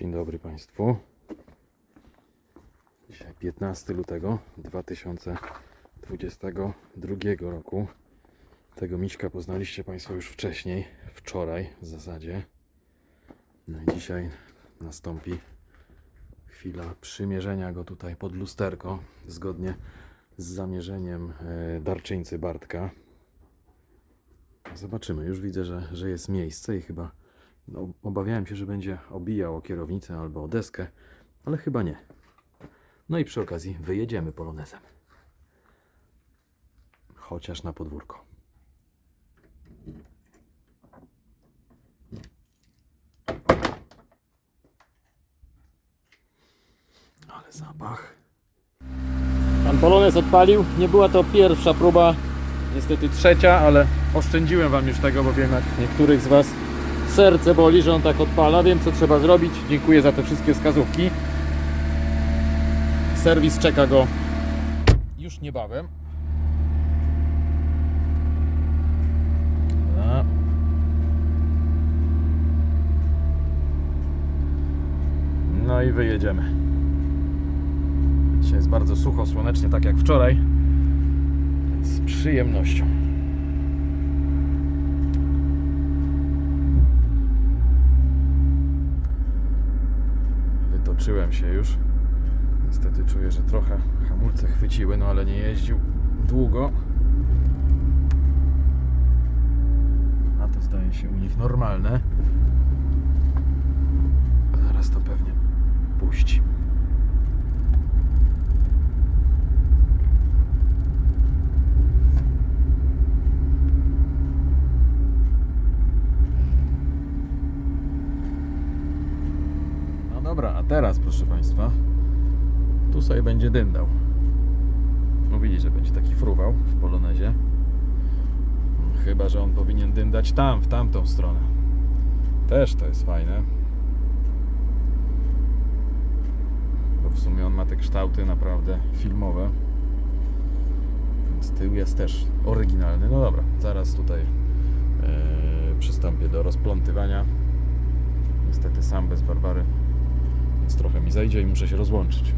Dzień dobry Państwu. Dzisiaj 15 lutego 2022 roku. Tego Miśka poznaliście Państwo już wcześniej, wczoraj w zasadzie. No i dzisiaj nastąpi chwila przymierzenia go tutaj pod lusterko, zgodnie z zamierzeniem e, darczyńcy Bartka. Zobaczymy, już widzę, że, że jest miejsce i chyba no, obawiałem się, że będzie obijał o kierownicę albo o deskę, ale chyba nie. No i przy okazji wyjedziemy polonezem. Chociaż na podwórko. Ale zapach. Pan Polonez odpalił. Nie była to pierwsza próba, niestety trzecia, ale oszczędziłem Wam już tego, bo wiem jak niektórych z Was serce boli, że on tak odpala. Wiem co trzeba zrobić. Dziękuję za te wszystkie wskazówki. Serwis czeka go już niebawem. No i wyjedziemy. Dzisiaj jest bardzo sucho, słonecznie, tak jak wczoraj. Z przyjemnością. Wytoczyłem się już. Niestety czuję, że trochę hamulce chwyciły, no ale nie jeździł długo. A to zdaje się u nich normalne. Zaraz to pewnie puści. No teraz proszę Państwa, tu sobie będzie dyndał. No widzi, że będzie taki fruwał w polonezie. Chyba, że on powinien dyndać tam, w tamtą stronę. Też to jest fajne. Bo w sumie on ma te kształty naprawdę filmowe. Więc tył jest też oryginalny. No dobra, zaraz tutaj e, przystąpię do rozplątywania. Niestety sam bez Barbary, więc trochę mi zajdzie i muszę się rozłączyć.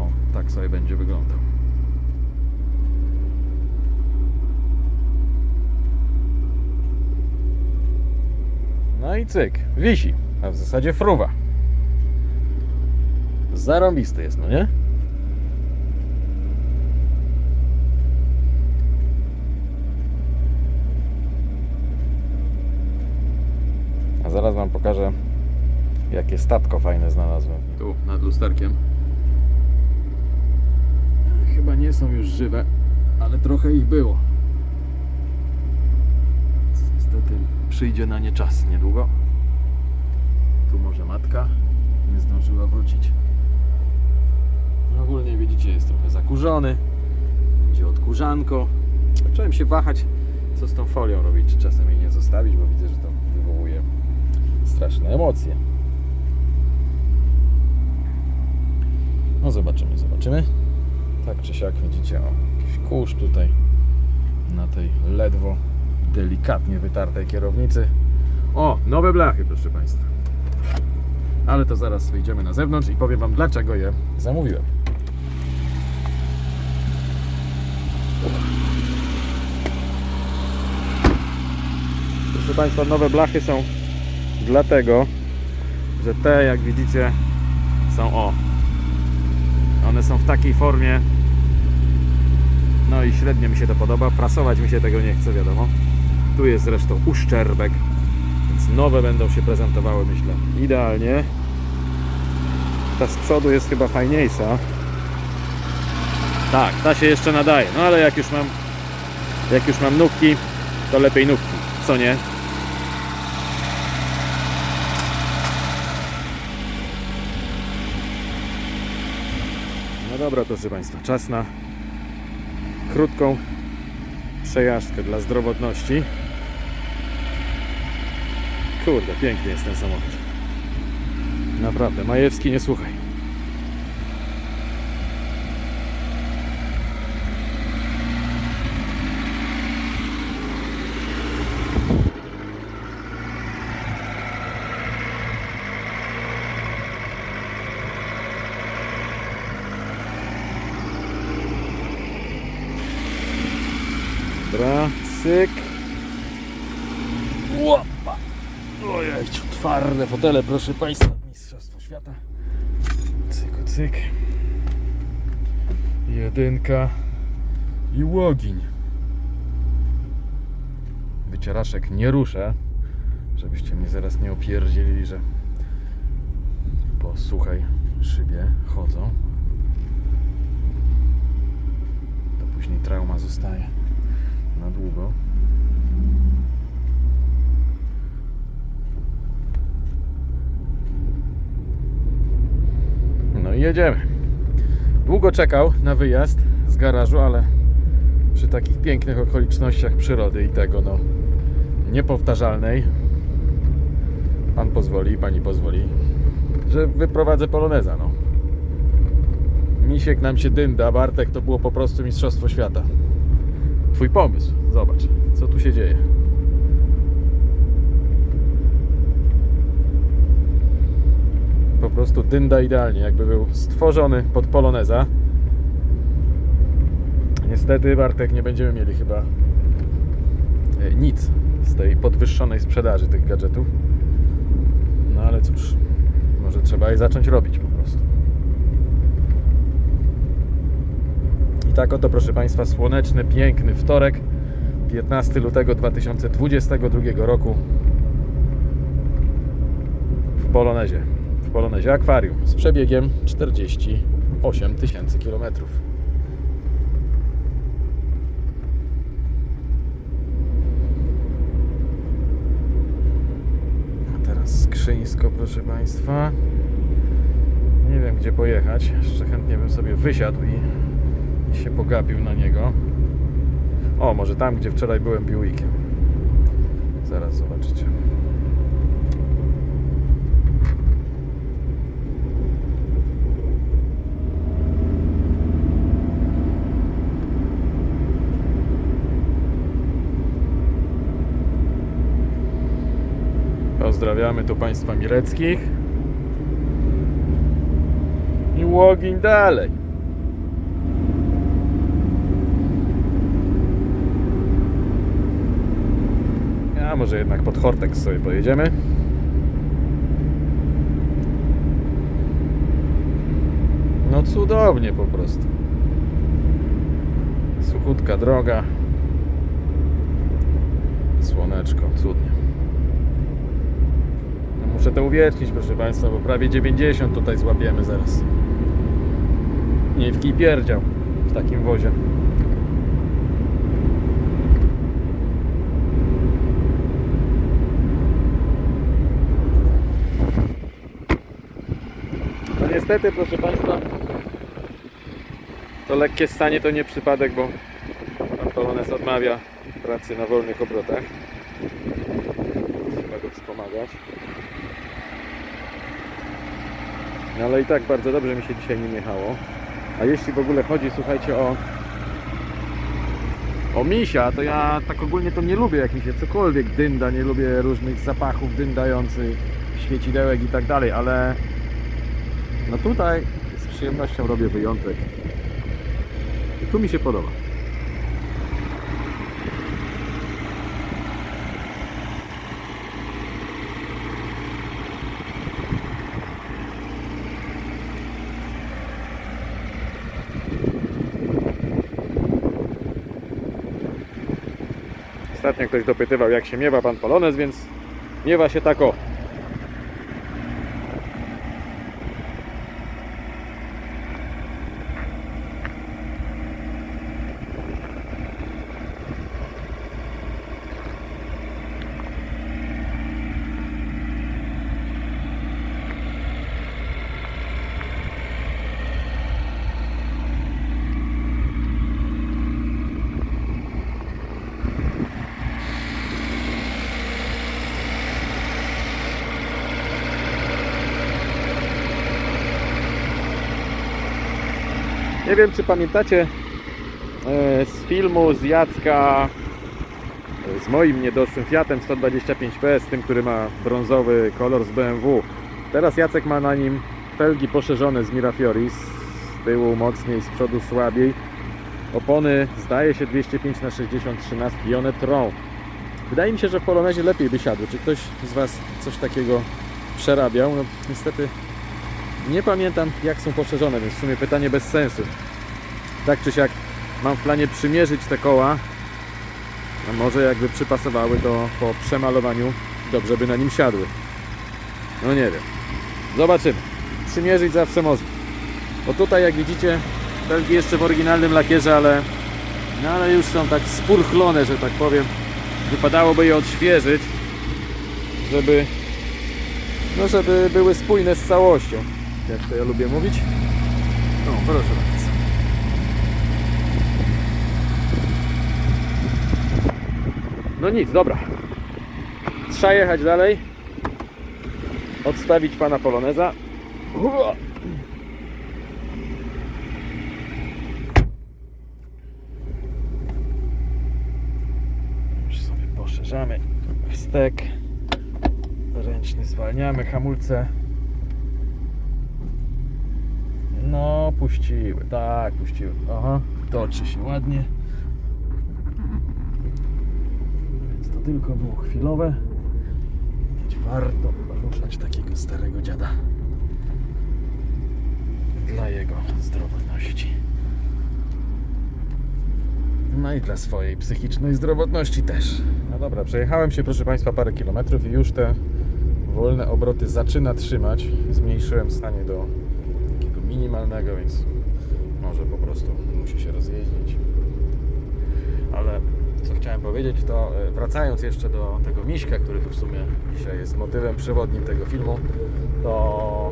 O, tak sobie będzie wyglądał. No i cyk, wisi, a w zasadzie fruwa. Zarąbisty jest, no nie? A zaraz Wam pokażę, jakie statko fajne znalazłem. Tu, nad lusterkiem. Chyba nie są już żywe, ale trochę ich było. Niestety przyjdzie na nie czas niedługo. Tu może matka nie zdążyła wrócić. No Ogólnie widzicie, jest trochę zakurzony. Będzie odkurzanko. Zacząłem się wahać, co z tą folią robić. Czy czasem jej nie zostawić, bo widzę, że to straszne emocje. No zobaczymy, zobaczymy. Tak czy siak widzicie, o, jakiś kurz tutaj na tej ledwo delikatnie wytartej kierownicy. O, nowe blachy, proszę Państwa. Ale to zaraz wyjdziemy na zewnątrz i powiem Wam, dlaczego je zamówiłem. Proszę Państwa, nowe blachy są dlatego, że te, jak widzicie, są o. One są w takiej formie. No i średnio mi się to podoba. Prasować mi się tego nie chce, wiadomo. Tu jest zresztą uszczerbek, więc nowe będą się prezentowały, myślę, idealnie. Ta z przodu jest chyba fajniejsza. Tak, ta się jeszcze nadaje. No ale jak już mam jak już mam nówki, to lepiej nówki, co nie? No dobra, proszę Państwa, czas na krótką przejażdżkę dla zdrowotności. Kurde, piękny jest ten samochód. Naprawdę, Majewski, nie słuchaj. Dobra, cyk. Łopa. Ojej, twarde fotele, proszę Państwa. Mistrzostwo świata. Cyku, cyk. Jedynka i łogiń. Wycieraczek nie ruszę, żebyście mnie zaraz nie opierdzielili, że po suchej szybie chodzą. To później trauma zostaje na długo. No i jedziemy. Długo czekał na wyjazd z garażu, ale przy takich pięknych okolicznościach przyrody i tego, no, niepowtarzalnej, pan pozwoli, pani pozwoli, że wyprowadzę poloneza, no. Misiek nam się dynda, Bartek to było po prostu Mistrzostwo Świata. Twój pomysł, zobacz, co tu się dzieje. Po prostu dynda idealnie, jakby był stworzony pod poloneza. Niestety, Bartek, nie będziemy mieli chyba e, nic z tej podwyższonej sprzedaży tych gadżetów. No ale cóż, może trzeba je zacząć robić po prostu. I tak oto, proszę Państwa, słoneczny, piękny wtorek, 15 lutego 2022 roku w Polonezie. W Polonezie Akwarium z przebiegiem 48 tysięcy kilometrów. Teraz Skrzyńsko, proszę Państwa. Nie wiem, gdzie pojechać. Jeszcze chętnie bym sobie wysiadł i się pogapił na niego. O, może tam, gdzie wczoraj byłem Buickiem. Zaraz zobaczycie. Pozdrawiamy tu Państwa Mileckich. I łogiń dalej. Może jednak pod Hortex sobie pojedziemy. No cudownie po prostu. Suchutka droga. Słoneczko, cudnie. No muszę to uwiecznić, proszę Państwa, bo prawie 90 tutaj złapiemy zaraz. Nie w kij pierdział w takim wozie. No niestety, proszę Państwa, to lekkie stanie to nie przypadek, bo pan Polones odmawia pracy na wolnych obrotach. Trzeba go wspomagać. No ale i tak bardzo dobrze mi się dzisiaj nim jechało. A jeśli w ogóle chodzi, słuchajcie, o o misia, to ja tak ogólnie to nie lubię, jak mi się cokolwiek dynda, nie lubię różnych zapachów dyndających, świecidełek i tak dalej, ale no tutaj z przyjemnością robię wyjątek. I tu mi się podoba. Ostatnio ktoś dopytywał, jak się miewa pan Polonez, więc miewa się tak Nie wiem, czy pamiętacie e, z filmu z Jacka z moim niedoszłym Fiatem 125P, z tym, który ma brązowy kolor z BMW. Teraz Jacek ma na nim felgi poszerzone z Mirafiori, z tyłu mocniej, z przodu słabiej. Opony zdaje się 205 na 63 i one trą. Wydaje mi się, że w Polonezie lepiej by siadły. Czy ktoś z Was coś takiego przerabiał? No niestety nie pamiętam jak są poszerzone, więc w sumie pytanie bez sensu. Tak czy siak mam w planie przymierzyć te koła. A może jakby przypasowały to po przemalowaniu dobrze by na nim siadły. No nie wiem. Zobaczymy. Przymierzyć zawsze można. Bo tutaj jak widzicie belki jeszcze w oryginalnym lakierze, ale, no ale już są tak spurchlone, że tak powiem. Wypadałoby je odświeżyć, żeby no żeby były spójne z całością. Jak to ja lubię mówić. No, proszę bardzo. No nic, dobra. Trzeba jechać dalej. Odstawić pana Poloneza. Ua. Już sobie poszerzamy wstek. Ręczny zwalniamy, hamulce. No, puściły, tak, puściły. Aha, toczy się ładnie. Więc to tylko było chwilowe. Być warto ruszać takiego starego dziada. Dla jego zdrowotności. No i dla swojej psychicznej zdrowotności też. No dobra, przejechałem się proszę Państwa parę kilometrów i już te wolne obroty zaczyna trzymać. Zmniejszyłem stanie do minimalnego, więc może po prostu musi się rozjeździć. Ale co chciałem powiedzieć, to e, wracając jeszcze do tego miśka, który tu w sumie dzisiaj jest motywem przewodnim tego filmu, to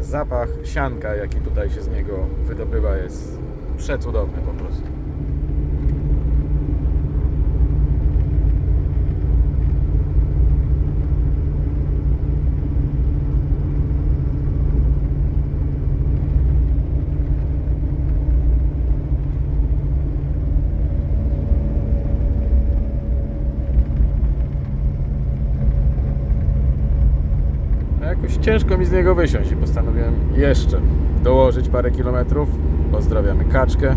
zapach sianka, jaki tutaj się z niego wydobywa, jest przecudowny po prostu. No Jakoś ciężko mi z niego wysiąść i postanowiłem jeszcze dołożyć parę kilometrów. Pozdrawiamy Kaczkę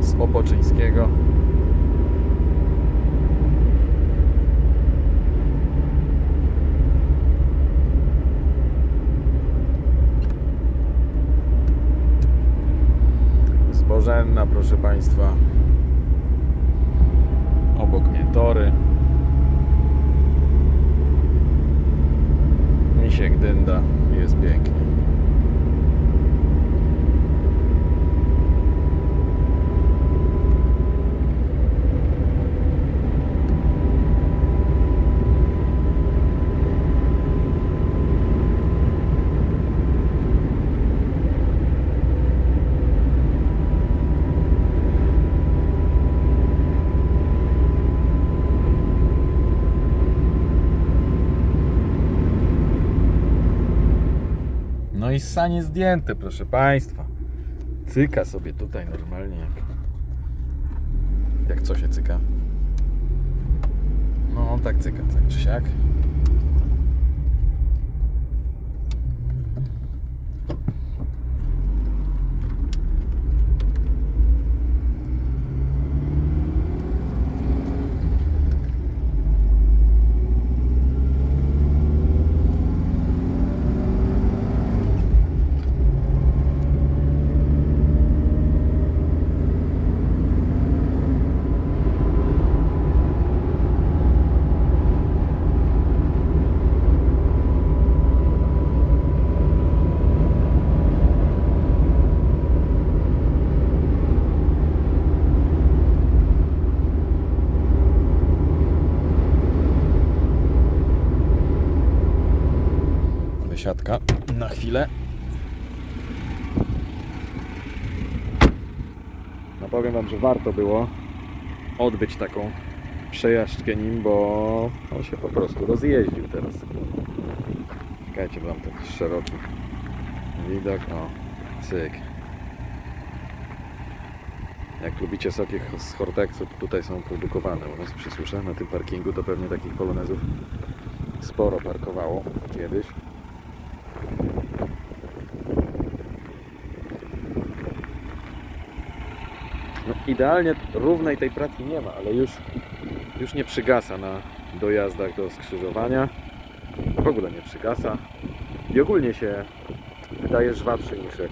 z Opoczyńskiego. Zbożenna, proszę Państwa. Obok mnie tory. Misiek dynda, jest pięknie. No i sanie zdjęte, proszę Państwa. Cyka sobie tutaj normalnie jak... Jak co się cyka? No tak cyka, tak czy siak. Wysiadka na chwilę. No powiem Wam, że warto było odbyć taką przejażdżkę nim, bo on się po prostu rozjeździł teraz. Czekajcie, bo mam taki szeroki widok. O, cyk. Jak lubicie soki z Hortexu, to tutaj są produkowane u nas przy. Na tym parkingu to pewnie takich polonezów sporo parkowało kiedyś. No, idealnie równej tej pratki nie ma, ale już, już nie przygasa na dojazdach do skrzyżowania. W ogóle nie przygasa. I ogólnie się wydaje żwawszy niż jak,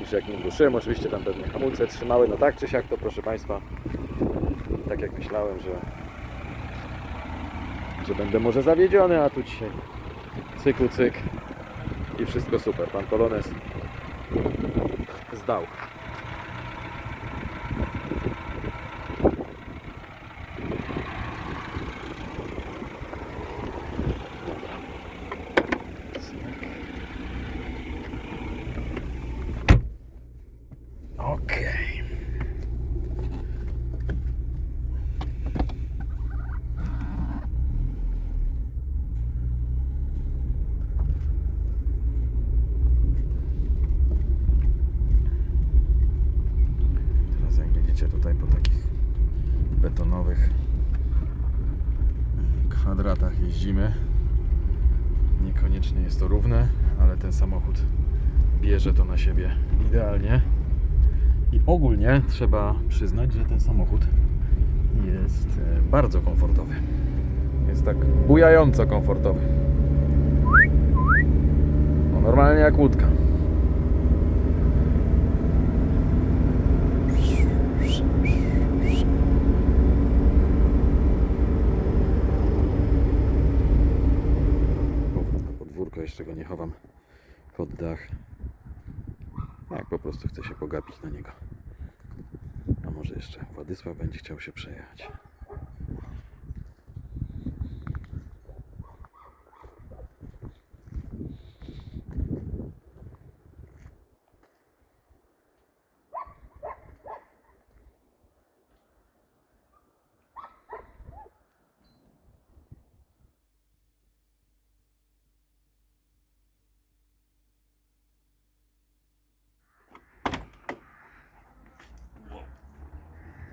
niż jak nim ruszyłem. Oczywiście tam pewnie hamulce trzymały, no tak czy siak to proszę Państwa, tak jak myślałem, że, że będę może zawiedziony, a tu dzisiaj cyku cyk i wszystko super. Pan Polones zdał. Okej. Teraz jak widzicie tutaj po takich betonowych e, kwadratach jeździmy. Niekoniecznie jest to równe, ale ten samochód bierze to na siebie idealnie. I ogólnie trzeba przyznać, że ten samochód jest e, bardzo komfortowy. Jest tak bujająco komfortowy. No normalnie jak łódka. Powrót na podwórko, jeszcze go nie chowam pod dach. Jak po prostu chcę się pogapić na niego. A może jeszcze Władysław będzie chciał się przejechać.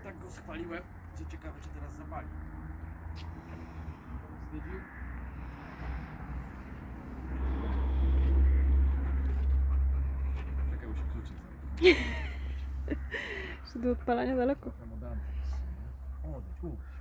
Tak go schwaliłem, że ciekawe czy teraz zapali. Wstydził? Czekaj, bo się kluczyk zamknie. Jeszcze do odpalania daleko. Odejdź.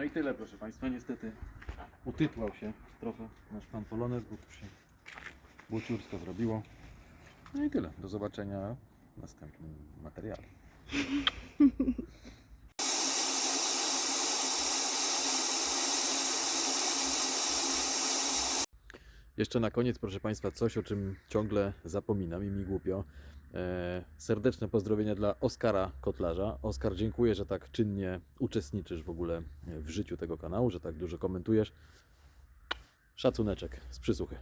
No i tyle, proszę Państwa. Niestety utytłał się trochę nasz pan Polonez, bo tu się błociursko zrobiło. No i tyle. Do zobaczenia w następnym materiale. Jeszcze na koniec, proszę Państwa, coś o czym ciągle zapominam i mi głupio. E, serdeczne pozdrowienia dla Oskara Kotlarza. Oskar, dziękuję, że tak czynnie uczestniczysz w ogóle w życiu tego kanału, że tak dużo komentujesz. Szacuneczek z przysłuchy.